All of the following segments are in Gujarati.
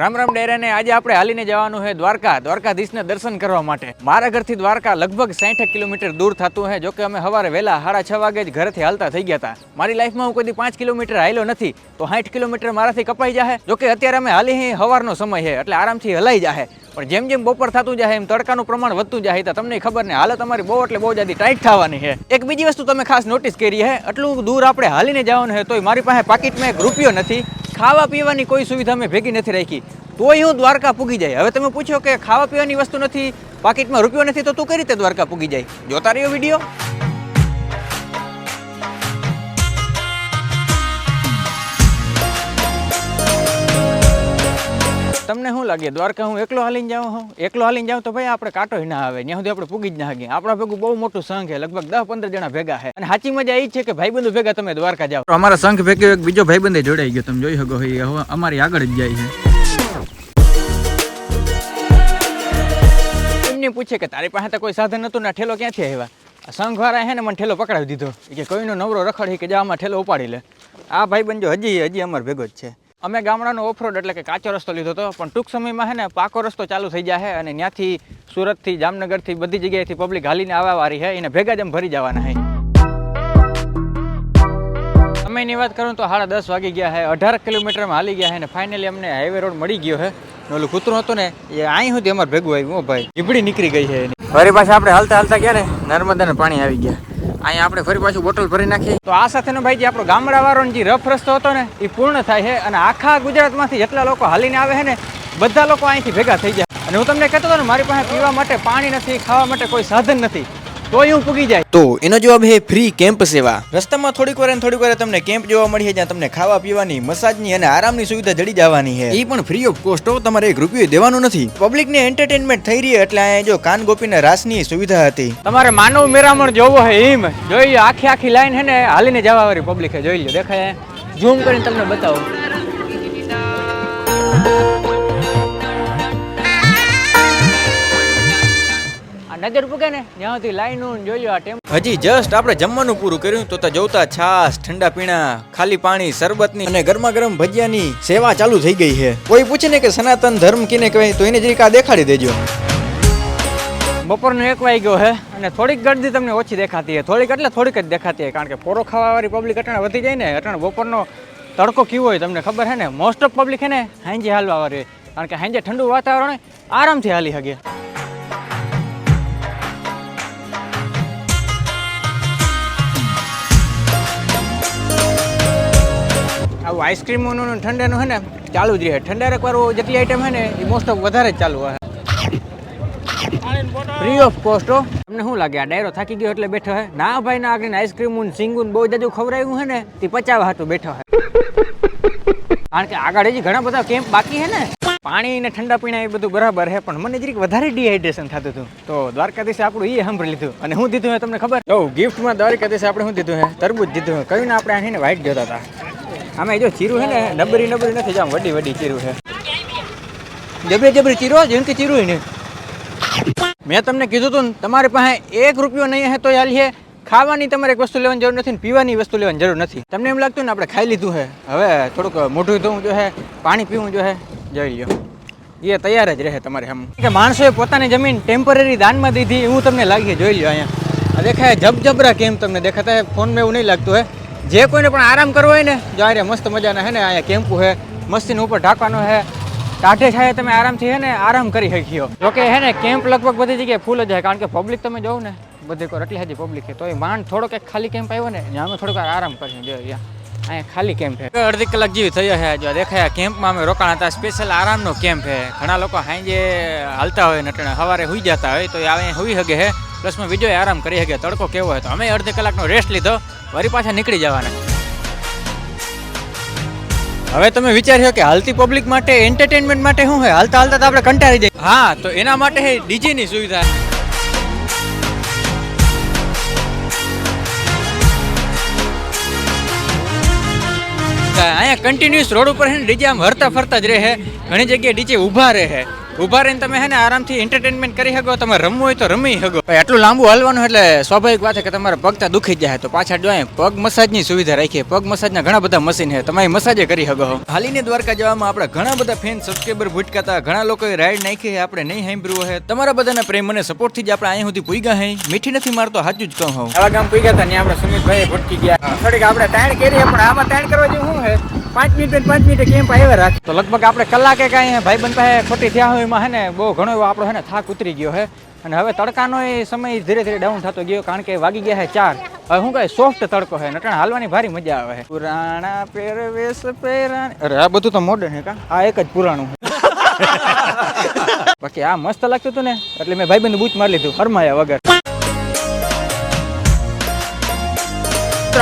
રામ રામ ડેરાને, આજે આપણે હાલીને જવાનું છે દ્વારકા. દ્વારકાધીશને દર્શન કરવા માટે. મારા ઘરથી દ્વારકા લગભગ સાઠ કિલોમીટર દૂર થતું છે. જોકે અમે સવારે વહેલા સાડા છ વાગે જ ઘરેથી હાલતા થઈ ગયા હતા. મારી લાઈફમાં હું કોઈ પાંચ કિલોમીટર હાલ્યો નથી. તો સાઠ કિલોમીટર મારાથી કપાઈ જાય જોકે અત્યારે અમે હાલી અહીં સવારનો સમય છે, એટલે આરામથી હલાઈ જાય પણ જેમ જેમ બપોર થતું જાય એમ તડકાનું પ્રમાણ વધતું જાય તો તમને ખબર ને, હાલત અમારી બહુ એટલે બહુ જાદી ટાઈટ થવાની છે. એક બીજી વસ્તુ તમે ખાસ નોટિસ કરી છે આટલું દૂર આપણે હાલીને જવાનું છે, તોય મારી પાસે પાકીટમાં એક રૂપિયો નથી. ખાવા પીવાની કોઈ સુવિધા મેં ભેગી નથી રાખી. તોય હું દ્વારકા પૂગી જાય. હવે તમે પૂછો કે ખાવા પીવાની વસ્તુ નથી, પાકીટમાં રૂપિયો નથી, તો તું કઈ રીતે દ્વારકા પૂગી જાય? જોતા રહ્યો વીડિયો? તમને શું લાગે? દ્વારકા હું એકલો હાલીને જાઉં હું એકલો હાલીને જાઉં તો ભાઈ આપણે કાંટો ના આવે. ત્યાં સુધી આપણે પૂગી જ ના શકીએ. આપણા ભેગું બહુ મોટું સંઘ છે. લગભગ દસ પંદર જણા ભેગા છે. અને સાચી મજા એ છે કે ભાઈબંધો ભેગા તમે દ્વારકા જાઓ. અમારા સંઘ ભેગો એક બીજો ભાઈબંધે જોડાઈ ગયો. તમે જોઈ શકો હવે અમારી આગળ જ જાય છે. એમને પૂછે કે તારી પાસે તો કોઈ સાધન નતું ને ઠેલો ક્યાંથી આવ્યા? આ સંઘવાળા હે ને મને ઠેલો પકડાવી દીધો. કે કોઈનો નવરો રખડ કે જામાં ઠેલો ઉપાડી લે. આ ભાઈ બંજો હજી હજી અમાર ભેગો જ છે. અમે ગામડાનો ઓફરોડ એટલે કે કાચો રસ્તો લીધો હતો, પણ ટૂંક સમયમાં છે ને પાકો રસ્તો ચાલુ થઈ છે અને ત્યાંથી સુરતથી જામનગરથી બધી જગ્યાએથી પબ્લિક હાલીને આવવા વાળી છે એને ભેગા જ એમ ભરી જવાના છે સમયની વાત કરું તો સાડા દસ વાગી ગયા છે અઢાર કિલોમીટરમાં હાલી ગયા છે અને ફાઇનલી અમને હાઈવે રોડ મળી ગયો છે ઓલું કૂતરું હતું ને, એ અહીં સુધી અમારે ભેગું આવ્યું ભાઈ જીબડી નીકળી ગઈ છે એની. ફરી પાછા આપણે હાલતા હાલતા ગયા ને નર્મદાના પાણી આવી ગયા. અહીંયા આપણે ફરી પાછું બોટલ ભરી નાખી તો આ સાથેનો ભાઈ જે આપણો ગામડાવાળાનો જે રફ રસ્તો હતો ને એ પૂર્ણ થાય છે અને આખા ગુજરાતમાંથી જેટલા લોકો હાલીને આવે છે ને, બધા લોકો અહીંથી ભેગા થઈ જાય. અને હું તમને કહેતો હતો ને, મારી પાસે પીવા માટે પાણી નથી, ખાવા માટે કોઈ સાધન નથી. તોય હું પૂગી જાય. તો એનો જવાબ છે ફ્રી કેમ્પ સેવા. રસ્તામાં થોડીક વાર ને થોડીક વાર તમને કેમ્પ જોવા મળી છે જ્યાં તમને ખાવા પીવાની મસાજની અને આરામની સુવિધા જડી જવાની છે. એ પણ ફ્રી ઓફ કોસ્ટ તમારે એક રૂપિયો દેવાનું નથી. પબ્લિકને એન્ટરટેનમેન્ટ થઈ રહી એટલે અહીંયા જો કાન ગોપીના રાસની સુવિધા હતી. તમારે માનવ મેરામણ જોવો હે એમ. જોઈ આખી આખી લાઈન હે ને હાલીને જવા વાળી પબ્લિક હે જોઈ લો દેખાય? ઝૂમ કરીને તમને બતાવો. નજર પૂગે ને જ્યાં સુધી લાઈન જોઈ આ ટેમ હજી જસ્ટ આપણે જમવાનું પૂરું કર્યું તો જોતા છાશ ઠંડા પીણા ખાલી પાણી શરબતની અને ગરમા ગરમ ભજીયાની સેવા ચાલુ થઈ ગઈ છે. કોઈ પૂછે ને કે સનાતન ધર્મ કીને કહેવાય તો એને જરીક દેખાડી દેજો. બપોરનો એક વાગ્યો છે અને થોડીક ગરદી તમને ઓછી દેખાતી છે. થોડીક એટલે થોડીક જ દેખાતી હોય કારણ કે પોરો ખાવાવાળી પબ્લિક અટાણે વધી જાય ને અટાણે બપોરનો તડકો કેવો હોય તમને ખબર છે ને? મોસ્ટ ઓફ પબ્લિક છે ને હાંજે હાલવા વાળી હોય. કારણ કે હાંજે ઠંડુ વાતાવરણ હોય આરામથી હાલી શકે. આઈસ્ક્રીમનું ઠંડાનું છે ને ચાલુ જ રહે. ઠંડા એકવાર જેટલી આઈટમ છે ને એ મોસ્ટ ઓફ વધારે ચાલુ હોય ફ્રી ઓફ કોસ્ટ હો. તમને શું લાગે? આ ડાયરો થાકી ગયો એટલે બેઠો હે? ના ભાઈ, ના આગળ આઈસ્ક્રીમ ને સિંગુન બહુ જાજુ ખવડાવ્યું હે ને, તે પચાવવા હતું બેઠો હે. કારણ કે આગળ હજી ઘણા બધા કેમ્પ બાકી હે ને. પાણી ને ઠંડા પીણા એ બધું બરાબર હે, પણ મને જરીક વધારે ડિહાઇડ્રેશન થતું હતું. તો દ્વારકાધીશ આપણું એ સાંભળી લીધું. અને હું દીધું હે તમને ખબર? જો ગિફ્ટમાં દ્વારકાધીશ આપણે શું દીધું હે? તરબૂજ દીધું હે. કયું ને આપણે આને વ્હાઈટ જોતા હતા? આમાં જો ચીરું છે ને નબરી નબરી નથી, જામ વડી વડી ચીરું છે. જબરી જબરી ચીરો જેમ કે ચીરું ને. મેં તમને કીધું હતું તમારી પાસે એક રૂપિયો નહીં હે તો યાર છે. ખાવાની તમારે એક વસ્તુ લેવાની જરૂર નથી ને, પીવાની વસ્તુ લેવાની જરૂર નથી. તમને એમ લાગતું ને, આપણે ખાઈ લીધું છે. હવે થોડુંક મોઢું ધોવું જો હે પાણી પીવું જો હે જોઈ લ્યો. એ તૈયાર જ રહે તમારે આમ. કે માણસોએ પોતાની જમીન ટેમ્પરરી દાનમાં દીધી, એવું તમને લાગે, જોઈ લો અહીંયા. દેખાય જબજબરા કેમ તમને દેખાતા ફોનમાં એવું નહીં લાગતું હે જે કોઈને પણ આરામ કરવો હોય ને, જો આ મસ્ત મજાના હે ને, અહીંયા કેમ્પુ હે, મસ્તીનો ઉપર ઢાંકવાનો હે. ટાઢે છાએ તમે આરામથી હે ને, આરામ કરી શક્યો જોકે હે ને કેમ્પ લગભગ બધી જગ્યાએ ફૂલ જ જાય કારણ કે પબ્લિક તમે જોવો ને, બધી કોઈ એટલી હજી પબ્લિક છે. તો એ માંડ થોડોક એક ખાલી કેમ્પ આવ્યો ને અમે થોડોક આરામ કરીએ જો અહીંયા અહીંયા ખાલી કેમ્પ છે. અડધી કલાક જેવી થયો છે જો દેખાય કેમ્પમાં અમે રોકાણ હતા સ્પેશિયલ આરામનો કેમ્પ છે. ઘણા લોકો સાંજે હાલતા હોય ને, અટાણે સવારે સુઈ જતા હોય, તો આવે સુઈ શકે છે પ્લસમાં બીજો આરામ કરી શકે તડકો કેવો હોય તો અમે અડધી કલાકનો રેસ્ટ લીધો. વરી પાછા નીકળી જવાના. હવે તમે વિચાર્યો કે હાલતી પબ્લિક માટે એન્ટરટેનમેન્ટ માટે શું હોય? હાલતા હાલતા તો આપણે કંટાળી જઈએ. હા, તો એના માટે ડીજેની ડીજે સુવિધા અહીંયા કન્ટિન્યુઅસ રોડ ઉપર છે ને ડીજે આમ હરતા ફરતા જ રહે. ઘણી જગ્યાએ ડીજે ઊભા રહે. ઊભા રહીને તમે હે ને આરામથી એન્ટરટેનમેન્ટ કરી શકો તમે રમવું હોય તો રમી શકો. એટલું લાંબુ હાલવાનું એટલે સ્વાભાવિક વાત છે કે તમારા પગ ત્યાં દુખી જાય. તો પાછા જો પગ મસાજની સુવિધા રાખીએ. પગ મસાજના ઘણા બધા મશીન છે. તમે મસાજે કરી શકો. હાલીને દ્વારકા જવામાં આપણા ઘણા બધા ફેન સબસ્ક્રાઈબર ભૂટકાતા ઘણા લોકોએ રાઈડ નાખી આપણે નહીં સાંભળ્યું હે તમારા બધાના પ્રેમ અને સપોર્ટથી જ આપણે અહીંયા સુધી પૂગ્યા હે. મીઠી નથી મારતો હાજુ જ કહું હું. આવા ગામ પૂઈ ગયા હતા ત્યાં આપણે સુમિતભાઈ ભટકી ગયા. થોડીક આપણે તાણ કરીએ પણ આમાં તાણ કરવા જેવું શું છે? પાંચ મિનિટ પાંચ મિનિટ કેમ્પ આવ્યા રાખ. તો લગભગ આપણે કલાકે કાંઈ ભાઈ બંધ પાસે ખોટી થયા હોય એમાં હે ને બહુ ઘણો એવો આપણો હે ને થાક ઉતરી ગયો છે અને હવે તડકાનો એ સમય ધીરે ધીરે ડાઉન થતો ગયો કારણ કે વાગી ગયા છે ચાર. હવે શું કહે સોફ્ટ તડકો છે નટણ હાલવાની ભારી મજા આવે છે પુરાણા પહેરવેશ પહેરાણ અરે આ બધું તો મોડર્ન હે કા? આ એક જ પુરાણું બાકી આ મસ્ત લાગતું હતું ને એટલે મેં ભાઈબંધ બૂચ મારી લીધું ફરમાયા વગર.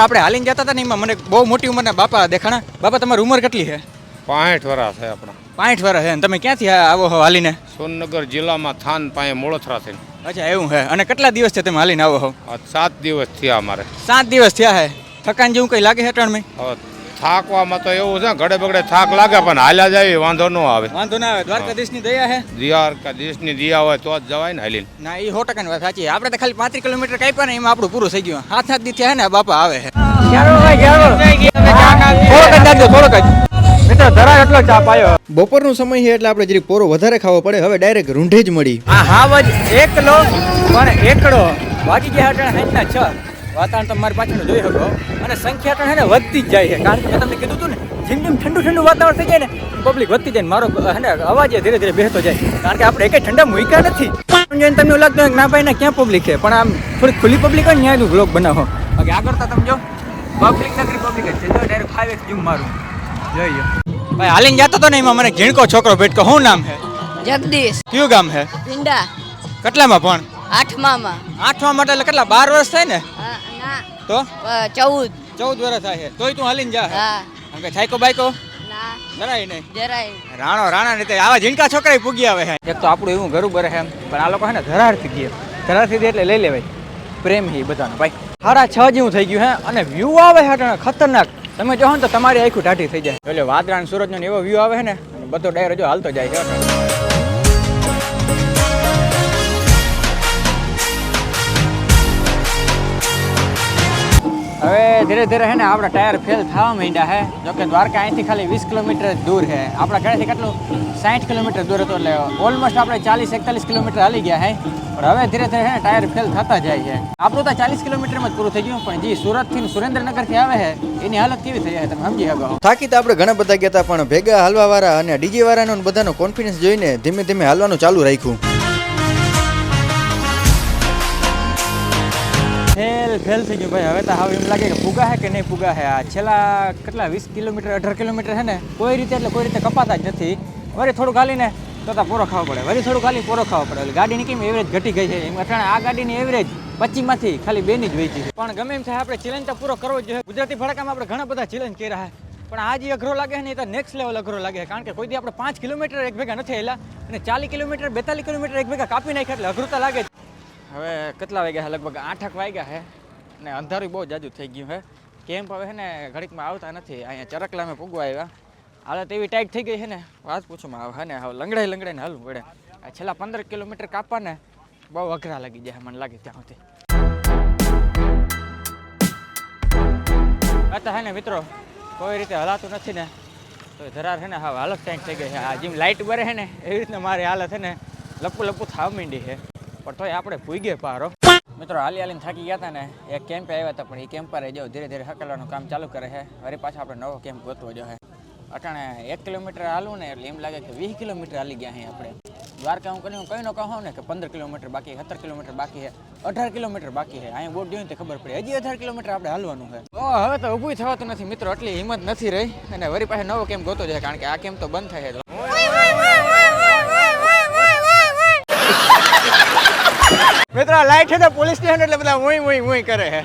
આપણે હાલીને જતા હતા ને એમાં મને બહુ મોટી ઉંમરના બાપા દેખાણા. બાપા તમારી ઉંમર કેટલી છે? પાંઠ વર્ષ છે આપણા. પાંઠ વર્ષ છે. અને તમે ક્યાંથી આવો હો હાલીને? સોનનગર જિલ્લામાં થાન પાસે મોળથરા થઈને અચ્છા એવું છે. અને કેટલા દિવસ છે તમે હાલીને આવો હો? સાત દિવસ થયા અમારે. સાત દિવસ થયા છે. થકાન જેવું કઈ લાગે છે ત્રણ મહિના થાકવામાં તો એવું છે ઘડે બગડે થાક લાગે પણ હાલ્યા જાય વાંધો ન આવે. વાંધો ના આવે. દ્વારકાધીશની દયા હે? દ્વારકાધીશની દેશની દિયા હોય તો જ જવાય ને હાલીને. ના એ સો ટકા વાત સાચી આપણે તો ખાલી પાંત્રીસ કિલોમીટર કાપ્યા ને એમાં આપણું પૂરું થઈ ગયું. હાથ હાથ દી થયા ને બાપા આવે હે. જ જ. બપોરનો સમય છે એટલે આપણે જરીક પોરો વધારે ખાવો પડે. હવે ડાયરેક્ટ રૂંઢે જ મળી. આ હાવ એકલો પણ એકડો. બાકી ગયા અટાણે સાંજના છ. વાતાવરણ તમે મારી પાછળ જોઈ શકો. અને સંખ્યા તો ને વધતી જ જાય છે. કારણ કે મેં તમને કીધું હતું ને જેમ જેમ ઠંડુ ઠંડુ વાતાવરણ થઈ જાય ને પબ્લિક વધતી જાય ને મારો હે ને અવાજ ધીરે ધીરે બેસતો જાય. કારણ કે આપણે એક ઠંડા મૂક્યા નથી. જોઈને તમને એવું લાગતું ના ભાઈ ને ક્યાં પબ્લિક છે? પણ આમ થોડીક ખુલ્લી પબ્લિક હોય ને ત્યાં બ્લોગ બનાવો. બાકી આગળ તો તમે જો પબ્લિક નગરી પબ્લિક જ છે. જો ડાયરેક્ટ ફાઈવ ઝૂમ મારું. જોઈએ ભાઈ હાલીને જતો હતો ને એમાં મને ઘીણકો છોકરો ભેટકો. શું નામ છે? જગદીશ. કયું ગામ છે? પિંડા કેટલામાં પણ આઠમામાં. આઠમા માટે એટલે કેટલા? બાર વર્ષ થાય હા, ના? તો? ચૌદ. ચૌદ વર્ષ થાય છે. તોય તું હાલીને જા. હા. કે છાયકો બાયકો? ના. જરાય નહીં. જરાય. રાણો રાણા ને તે આવા ઝીણકા છોકરા પૂગી આવે છે એક તો આપણું એવું ઘરું બરે છે એમ. પણ આ લોકો છે ને ધરારથી ગયા. ધરારથી એટલે લઈ લેવાય. પ્રેમ હી બધાનો. ભાઈ હારા છ જેવું થઈ ગયું હે અને વ્યૂ આવે છે ખતરનાક. તમે જો ને તો તમારી આખું ટાઢી થઈ જાય. એટલે અને સૂરજનો ને એવો વ્યૂ આવે છે ને બધો ડાયરો જો હાલતો જાય છે ધીરે ધીરે હે ને આપણા ટાયર ફેલ થવા માંડ્યા હે. જોકે દ્વારકા અહીંથી ખાલી વીસ કિલોમીટર દૂર છે આપણા ઘરેથી કેટલું? સાઠ કિલોમીટર દૂર હતું એટલે ઓલમોસ્ટ આપણે ચાલીસ એકતાલીસ કિલોમીટર હાલી ગયા હે. પણ હવે ધીરે ધીરે હે ટાયર ફેલ થતા જાય છે. આપણું તો ચાલીસ કિલોમીટરમાં જ પૂરું થઈ ગયું, પણ જે સુરતથી સુરેન્દ્રનગરથી આવે છે એની હાલત કેવી થઈ જાય તમે સમજી શકો થાકી તો આપણે ઘણા બધા ગયા હતા, પણ ભેગા હલવા વાળા અને ડીજે વાળાનો બધાનો કોન્ફિડન્સ જોઈને ધીમે ધીમે હાલવાનું ચાલુ રાખ્યું. ફેલ ફેલ થઈ ગયું. ભાઈ, હવે તો હવે એમ લાગે કે પૂગા હે કે નહીં પૂગા હે? આ છેલ્લા કેટલા, વીસ કિલોમીટર, અઢાર કિલોમીટર છે ને, કોઈ રીતે એટલે કોઈ રીતે કપાતા જ નથી. વળી થોડું ગાલીને તો પૂરો ખાવો પડે. વળી થોડું ગાલી પૂરો ખાવો પડે. ગાડીની કેમ એવરેજ ઘટી ગઈ છે? એમ અટાણે આ ગાડીની એવરેજ પચીમાંથી ખાલી બેની જ વેચી છે. પણ ગમે એમ થાય, આપણે ચેલેન્જ તો પૂરો કરવો જોઈએ. ગુજરાતી ભડકામાં આપણે ઘણા બધા ચેલેન્જ કર્યા છે પણ આ જે અઘરો લાગે છે ને, એ તો નેક્સ્ટ લેવલ અઘરો લાગે છે. કારણ કે કોઈ દી આપણે પાંચ કિલોમીટર એક ભેગા નથી હેલા અને ચાલીસ કિલોમીટર, બેતાલીસ કિલોમીટર એક ભેગા કાપી નાખ્યા એટલે અઘરું તો લાગે જ. હવે કેટલા વાગ્યા છે લગભગ આઠક વાગ્યા છે ને અંધારું બહુ જાજુ થઈ ગયું હે. કેમ્પ હવે છે ને ઘડીકમાં આવતા નથી. અહીંયા ચરકલામે પૂગવા આવ્યા. હાલત એવી ટાઈટ થઈ ગઈ છે ને. વાત પૂછવામાં આવે ને. હવે લંગડાઈ લંગડાઈને હાલવું પડે. આ છેલ્લા પંદર કિલોમીટર કાપવા ને બહુ અઘરા લાગી જાય મને લાગે ત્યાં સુધી. અત્યારે હે ને મિત્રો, કોઈ રીતે હલાતું નથી ને, તો ધરાર છે ને હા હાલત ટાઈટ થઈ ગઈ છે આ જેમ લાઇટ બરે છે ને, એવી રીતના મારી હાલત છે ને લપુ લપુ થાવ માંડી છે પણ તોય આપણે પૂઈ પારો. મિત્રો, હાલી હાલીને થાકી ગયા હતા ને, એક કેમ્પે આવ્યા હતા પણ એ કેમ્પ પર જો ધીરે ધીરે હકલવાનું કામ ચાલુ કરે છે. વળી પાછા આપણે નવો કેમ્પ ગોતવો જો છે અટાણે એક કિલોમીટર હાલવું ને એટલે એમ લાગે કે વીસ કિલોમીટર હાલી ગયા અહીં આપણે. દ્વારકા હું કરીને કઈ ન કહો ને કે પંદર કિલોમીટર બાકી સત્તર કિલોમીટર બાકી છે, અઢાર કિલોમીટર બાકી છે. અહીંયા બોટ જોઈને ખબર પડે. હજી અઢાર કિલોમીટર આપણે હાલવાનું છે. હવે તો ઊભું થવાતું નથી મિત્રો, એટલી હિંમત નથી રહી. અને વળી પાસે નવો કેમ્પ ગોતો છે કારણ કે આ કેમ્પ તો બંધ થાય છે મિત્રો લાઈટ છે તો પોલીસ સ્ટેશન એટલે બધા મોઈ મોઈ મોઈ કરે છે.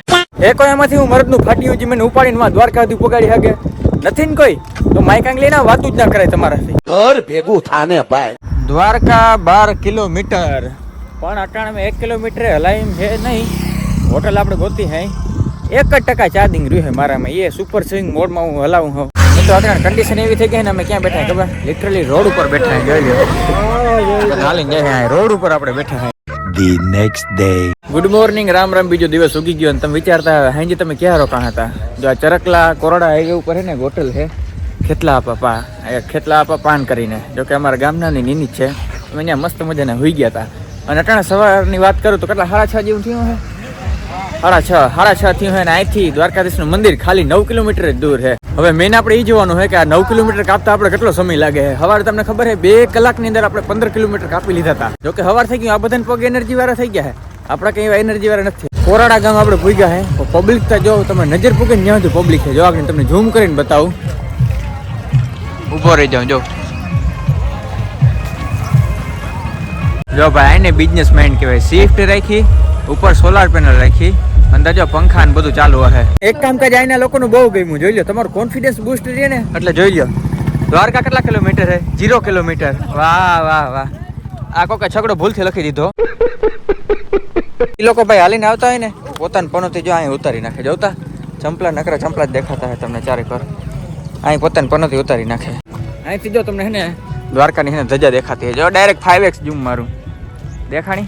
એ કોઈ એમાંથી હું મરદનું ફાટ્યું જે મને ઉપાડીને માં દ્વારકા સુધી પોગાડી શકે. નથી ને કોઈ? તો માઇક ના વાતું જ ના કરે તમારાથી. ઘર ભેગું થાને ભાઈ. દ્વારકા બાર કિલોમીટર. પણ અટાણે એક કિલોમીટર હલાઈમ છે નહીં. હોટલ આપણે ગોતી હે. એક જ ટકા ચાર્જિંગ રહ્યું છે મારામાં. એ સુપર સ્વિંગ મોડમાં હું હલાવું હું તો અત્યારે કન્ડિશન એવી થઈ ગઈ ને અમે ક્યાં બેઠા ખબર? લિટરલી રોડ ઉપર બેઠા જોઈ લો હાલીને જાય રોડ ઉપર આપણે બેઠા છીએ next day good morning Ram Ram, બીજો દિવસ ઉગી ગયો અને તમે વિચારતા હાંજે, તમે ક્યાં રોકાણ હતા? જો આ ચરકલા કોરડા હાઈવે ઉપર ને હોટલ છે, ખેતલા આપા પા એ ખેતલા આપા પાન કરીને. જો કે અમારા ગામનાની નીની છે. અમે અહીંયા મસ્ત મજાને હોઈ ગયા હતા. અને અટાણે સવારની વાત કરું તો કેટલા, સાડા છ જેવું થયું હે? સાડા છ સાડા છ થયું છે ને અહીંથી દ્વારકાધીશનું મંદિર ખાલી નવ કિલોમીટર જ દૂર છે હવે મેન આપણે એ જોવાનું હોય કે આ નવ કિલોમીટર કાપતા આપણે કેટલો સમય લાગે છે? સવારે તમને ખબર છે, બે કલાકની અંદર આપણે પંદર કિલોમીટર કાપી લીધા હતા. જોકે સવાર થઈ ગયું, આ બધાને પગ એનર્જી વાળા થઈ ગયા છે. આપણા કઈ એનર્જી વાળા નથી. કોરાડા ગામ આપણે પૂગ્યા છે. પબ્લિક તો જો તમે નજર પૂકે ત્યાં સુધી પબ્લિક છે. જો તમને ઝૂમ કરીને બતાવું. ઊભો રહી જાઉં, જો. જો ભાઈ, આને બિઝનેસ માઇન્ડ કહેવાય. શિફ્ટ રાખી, ઉપર સોલાર પેનલ રાખી. અંદર જો પંખા ને બધું ચાલુ હશે એક કામ કાજ આના લોકોનું બહુ ગમ્યું. જોઈ લો તમારું કોન્ફિડન્સ બૂસ્ટ રહે ને. એટલે જોઈ લો દ્વારકા કેટલા કિલોમીટર છે જીરો કિલોમીટર વાહ વાહ વાહ. આ કોકે છકડો ભૂલથી લખી દીધો. એ લોકો ભાઈ હાલીને આવતા હોય ને પોતાના પનોથી જો અહીં ઉતારી નાખે. જોતા ચંપલા નકરા ચંપલા જ દેખાતા હોય તમને ચારે કર. અહીં પોતાની પનોથી ઉતારી નાખે. અહીંથી જો તમને હે ને દ્વારકાની હે ને ધજા દેખાતી હોય જો ડાયરેક્ટ ફાઈવ એક્સ જૂમ મારું. દેખાણી?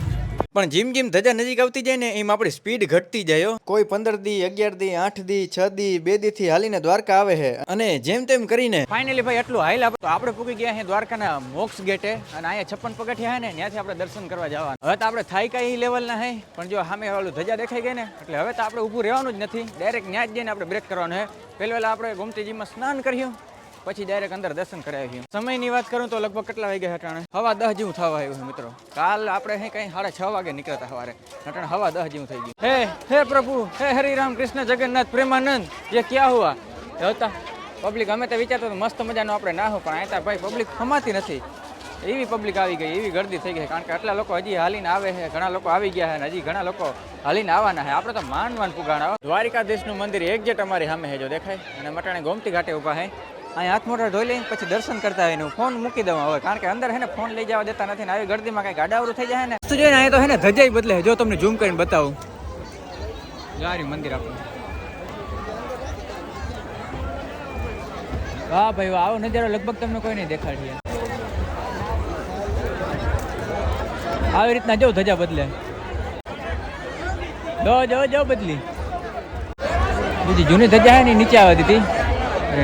પણ જેમ જેમ ધજા નજીક આવતી જાય ને એમ આપણી સ્પીડ ઘટતી જાય કોઈ પંદર દી અગિયાર દી આઠ દી છ દી બે દી થી હાલીને દ્વારકા આવે છે અને જેમ તેમ કરીને ફાઇનલી ભાઈ એટલું હાઈલ આપણે આપણે પૂકી ગયા છે દ્વારકાના મોક્ષ ગેટે અને અહીંયા છપ્પન પગથિયા છે ને ત્યાંથી આપણે દર્શન કરવા જવાનું. હવે તો આપણે થાય કઈ લેવલના હે પણ જો સામે વાળું ધજા દેખાઈ ગઈ ને એટલે હવે તો આપણે ઊભું રહેવાનું જ નથી. ડાયરેક્ટ ત્યાં જ જઈને આપણે બ્રેક કરવાનું છે પહેલા પહેલા આપણે ગોમતીજીમાં સ્નાન કર્યું. પછી ડાયરેક્ટ અંદર દર્શન કરાવી ગયું સમયની વાત કરું તો લગભગ કેટલા વાગ્યા હટાણે હવા દહ જેવું થવા આવ્યું મિત્રો. કાલ આપણે હે કઈ સાડા છ વાગે નીકળતા સવારે. હટાણે હવા દહ જેવું થઈ ગયું. હે હે પ્રભુ, હે હરિરામ કૃષ્ણ, જગન્નાથ, પ્રેમાનંદ, જે ક્યાં હુઆ? હતા. પબ્લિક અમે તો વિચારતો મસ્ત મજાનો આપણે ના હો, પણ અહીંયા ભાઈ પબ્લિક ખમાતી નથી. એવી પબ્લિક આવી ગઈ, એવી ગરદી થઈ ગઈ કારણ કે આટલા લોકો હજી હાલીને આવે છે, ઘણા લોકો આવી ગયા છે, અને હજી ઘણા લોકો હાલીને આવવાના છે. આપણે તો માન માન પુગાણા દ્વારિકાધીશનું મંદિર એક્ઝેક્ટ અમારી સામે છે, જો દેખાય. અને મટાણે ગોમતી ઘાટે ઊભા છે. અહીંયા હાથ મોટા ધોઈ લઈને પછી દર્શન કરતા હોય ફોન મૂકી દઉં હવે, કારણ કે અંદર હે ને ફોન લઈ જવા દેતા નથી ને આવી ગરદીમાં કઈ ગાડાવરું થઈ જાય ને? તો જોઈને અહીંયા તો હે ને ધજાઈ બદલે જો તમને ઝૂમ કરીને બતાવું. જારી મંદિર આપણું. વાહ ભાઈ વાહ, આવો નજારો લગભગ તમને કોઈ નહીં દેખાડીએ આવી રીતના જો ધજા બદલે. જો જો જો બદલી. બીજી જૂની ધજા હે ને નીચે આવવા દીધી.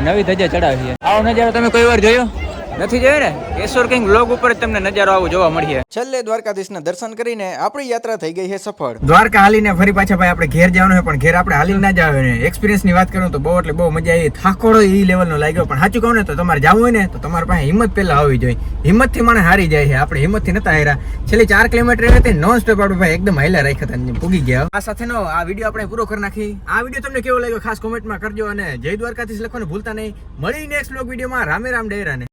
નવી ધજા ચડાવી છે આવો નજારો તમે કોઈ વાર જોયો? નથી જોયો ને? કેશોર કિંગ બ્લોગ ઉપર તમને નજારો આવો જોવા મળીએ. છેલ્લે દ્વારકાધીશના દર્શન કરીને આપણી યાત્રા થઈ ગઈ છે સફળ. દ્વારકા હાલીને ફરી પાછા ભાઈ આપણે ઘેર જવાનું છે પણ ઘેર આપણે હાલી ના જાવ ને. એક્સપિરિયન્સની વાત કરું તો બહુ એટલે બહુ મજા આવી. થાકોડો એ લેવલ નો લાગ્યો પણ સાચું કહું ને તો તમારે જવું હોય ને તો તમારી પાસે હિંમત પહેલા હોવી જોઈએ. હિંમતથી મને હારી જાય છે. આપણે હિંમતથી નતા હાર્યા. છેલ્લી ચાર કિલોમીટર હતી નોન સ્ટોપ આપણે ભાઈ એકદમ હાઈલા રાખ્યા હતા પૂગી ગયા. આ સાથેનો આ વીડિયો આપણે પૂરો કરી નાખી. આ વીડિયો તમને કેવો લાગ્યો ખાસ કોમેન્ટમાં કરજો અને જય દ્વારકાથી લખવાનું ભૂલતા નહીં. મળી નેક્સ્ટ બ્લોગ વિડીયોમાં રામે રામ ડેરાને.